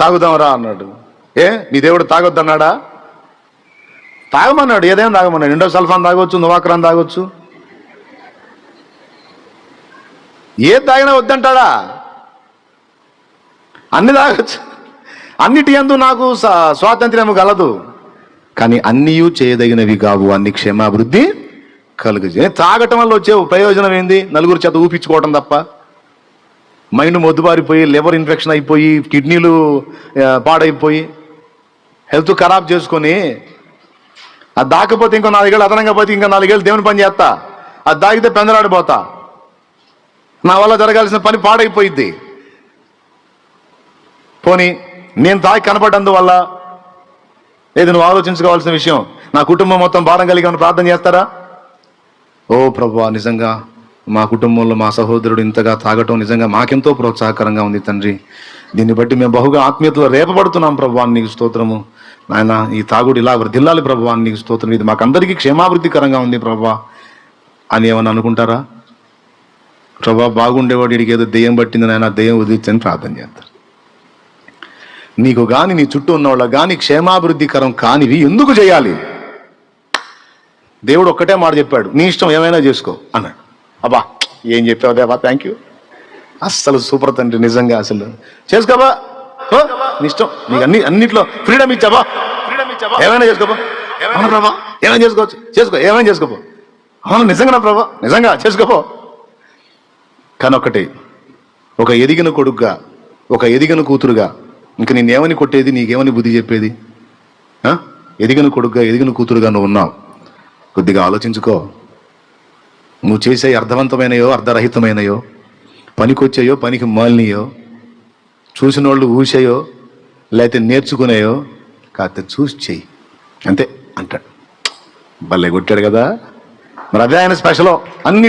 తాగుదాంరా అన్నాడు. ఏ? మీ దేవుడు తాగొద్దన్నాడా? తాగమన్నాడు. ఏదైనా తాగమన్నాడు? ఇండో సల్ఫాన్ తాగొచ్చు నువాక్రాన్ తాగొచ్చు. ఏది తాగినా వద్దంటాడా? అన్ని తాగొచ్చు. అన్నిటి ఎందు నాకు స్వాతంత్ర్యం స్వాతంత్ర్యము కానీ అన్నీయు చేయదగినవి కావు. అన్ని క్షేమాభివృద్ధి కలుగు. తాగటం వల్ల వచ్చే ప్రయోజనం ఏంది? నలుగురు చేత ఊపించుకోవటం తప్ప. మైండ్ మొద్దుబారిపోయి లివర్ ఇన్ఫెక్షన్ అయిపోయి కిడ్నీలు పాడైపోయి హెల్త్ ఖరాబ్ చేసుకొని అది దాకపోతే ఇంకో నాలుగేళ్ళు అదనంగా పోతే ఇంకా నాలుగేళ్ళు దేవుని పని చేస్తా. అది దాగితే పెందలాడిపోతా. నా వల్ల జరగాల్సిన పని పాడైపోయిద్ది. పోనీ నేను తాగి కనపడ్డందువల్ల లేదు నువ్వు ఆలోచించుకోవాల్సిన విషయం? నా కుటుంబం మొత్తం భారం కలిగి ఉన్న ప్రార్థన చేస్తారా? ఓ ప్రభు నిజంగా మా కుటుంబంలో మా సహోదరుడు ఇంతగా తాగటం నిజంగా మాకెంతో ప్రోత్సాహకరంగా ఉంది తండ్రి. దీన్ని బట్టి మేము బహుగా ఆత్మీయతలో రేపబడుతున్నాం ప్రభావాన్ని నీకు స్తోత్రము. నాయన ఈ తాగుడు ఇలా వృద్ధిల్లాలి ప్రభావాన్ని నీకు స్తోత్రం. ఇది మాకందరికీ క్షేమాభివృద్ధికరంగా ఉంది ప్రభా అని ఏమని అనుకుంటారా? ప్రభా బాగుండేవాడు ఇడికి ఏదో దెయ్యం పట్టింది నాయన దెయ్యం వదిలించని ప్రార్థన చేస్తారు నీకు గాని నీ చుట్టూ ఉన్న వాళ్ళ గాని క్షేమాభివృద్ధికరం కానివి ఎందుకు చేయాలి? దేవుడు ఒక్కటే మాట చెప్పాడు నీ ఇష్టం ఏమైనా చేసుకో అన్నాడు. అబ్బా ఏం చెప్పావు దేవా? థ్యాంక్ యూ అస్సలు సూపర్ తండ్రి నిజంగా అసలు. చేసుకోబా? ఇష్టం. నీకు అన్ని అన్నిట్లో ఫ్రీడమ్ ఇచ్చాబా ఫ్రీడమ్ ఇచ్చాబా ఏమైనా చేసుకోబా? అవును ప్రభా? ఏమైనా చేసుకోవచ్చు? చేసుకో ఏమైనా చేసుకోపో అవును నిజంగా ప్రభా? నిజంగా చేసుకోపో కానీ ఒకటి ఒక ఎదిగిన కొడుకుగా ఒక ఎదిగిన కూతురుగా ఇంక నేనేమని కొట్టేది నీకేమని బుద్ధి చెప్పేది? ఎదిగిన కొడుకుగా ఎదిగిన కూతురుగా నువ్వు ఉన్నావు. కొద్దిగా ఆలోచించుకో. నువ్వు చేసే అర్థవంతమైనయో అర్ధరహితమైనయో పనికొచ్చాయో పనికి మాలినయో చూసిన వాళ్ళు ఊసాయో లేకపోతే నేర్చుకునేయో కాకపోతే చూసి చెయ్యి. అంతే అంటాడు. భలే కొట్టాడు కదా. మరి అదే ఆయన స్పెషల్ అన్ని